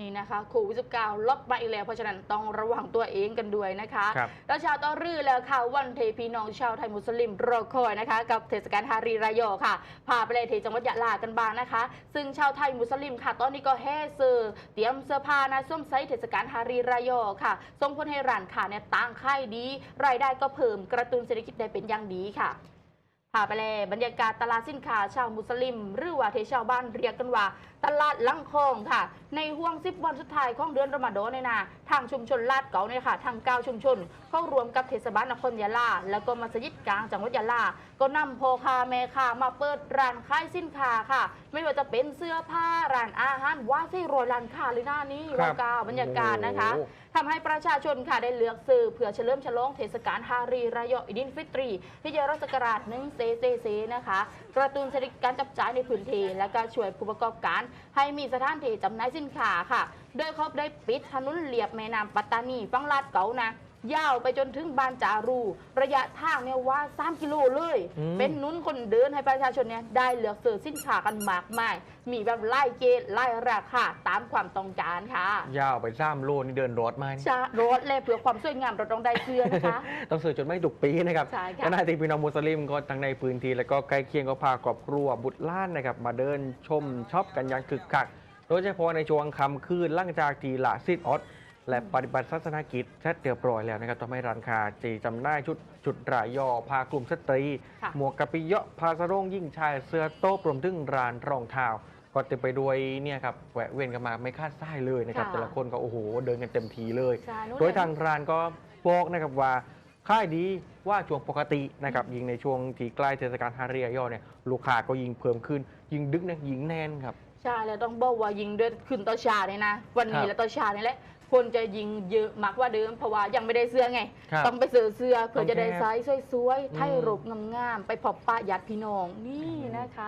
นี่นะคะโควิด19ล็อกมาอีกแล้ว เพราะฉะนั้นต้องระวังตัวเองกันด้วยนะคะครับแล้วชาวต้อรื่อแล้วค่ะ วันเทพีน้องชาวไทยมุสลิมรอคอยนะคะ กับเทศกาลฮารีรายอค่ะ พาไปเลยที่จังหวัดยะลากันบ้างนะคะ ซึ่งชาวไทยมุสลิมค่ะ ตอนนี้ก็แห่เสื้อเตรียมเสื้อผ้านะส้วมไซส์เทศกาลฮารีรายอค่ะส่งผลให้ร้านค้าเนี่ยตั้งค่ายดี รายได้ก็เพิ่มกระตุ้นเศรษฐกิจได้เป็นอย่างดีค่ะพาไปเลยบรรยากาศตลาดสินค้าชาวมุสลิม หรือว่าที่ชาวบ้านเรียกกันว่า ตลาดลังคองค่ะ ในห่วง 10 วันสุดท้ายของเดือนรอมฎอนเนี่ยนะทางชุมชนลาดเก๋าเนี่ยค่ะ ทางเก้าชุมชน เข้ารวมกับเทศบาลนครยะลา แล้วก็มัสยิดกลางจังหวัดยะลา ก็นำโพคาแม่ค้ามาเปิดร้านขายสินค้าค่ะ ไม่ว่าจะเป็นเสื้อผ้าร้านอาหารว่าที่รอยร้านค้าเลยหน้านี้ครัว่าบกาวบรรยากาศนะคะโอ้โห ทำให้ประชาชนค่ะได้เลือกซื้อเพื่อเฉลิมฉลองเทศกาลฮารีรายออิดินฟิตรี ที่จะรัสกราชหนึ่งเซเซเซนะคะ กระตุ้นเศรษฐกิจการจับจ่ายในพื้นที่และก็ช่วยผู้ประกอบการ ให้มีสถานที่จำหน่ายสินค้าค่ะ โดยเขาได้ปิดถนนเลียบแม่น้ำปัตตานีฟังลาดเก๋านะ ยาวไปจนถึงบานจารู ระยะทางเนี่ยว่า3กิโลเลย อืม เป็นหนุนคนเดินให้ประชาชนเนี่ยได้เลือกซื้อสินค้ากันมากมาย มีแบบไล่เกณฑ์ไล่ราคาตามความต้องการค่ะยาวไปซ้ำโลนี่เดินรถมานี่ชารถเลยเพื่อความสวยงามเราต้องได้เสื้อนะคะ ต้องซื้อจนไม่ถูกปีนะครับใช่ค่ะขณะที่พี่น้องมุสลิมก็ทั้งในพื้นที่ แล้วก็ใกล้เคียงก็พาครอบครัวบุตรหล้านนะครับ มาเดินชมช็อปกันอย่างคึกคัก โดยเฉพาะในช่วงค่ำคืนหลังจากทีละซิดออส และปฏิบัติศาสนกิจเสร็จเรียบร้อยแล้วนะครับทำให้ร้านค้าจีจำได้ชุดจุดรายย่อพากลุ่มสตรีค่ะหมวกกะปิเยาะพาสะรงยิ่งชายเสื้อโต๊ะรวมถึงร้านรองเท้าก็เต็มไปด้วยเนี่ยครับแหวะเวียนกันมาไม่คาดไส้เลยนะครับค่ะแต่ละคนก็โอ้โหเดินกันเต็มทีเลยใช่นู่นโดยทางร้านก็บอกนะครับว่าค่ายดีว่าช่วงปกตินะครับยิงในช่วงที่ใกล้เทศกาลฮาเรียย่อเนี่ยลูกค้าก็ยิงเพิ่มขึ้น ยิงดึกนะยิงแน่นครับ ใช่แล้วต้องบอกว่ายิงด้วยขึ้นต่อชาเนี่ยนะ วันนี้ครับและต่อชาเนี่ยแหละคนจะยิงเยอะมากกว่าเดิมเพราะว่ายังไม่ได้เสื้อไง ครับต้องไปซื้อเสื้อเพื่อต้องจะได้แก้ไซส์สวยอืๆมไทยรูปงามๆไปพบปะญาติพี่น้องนี่นะคะ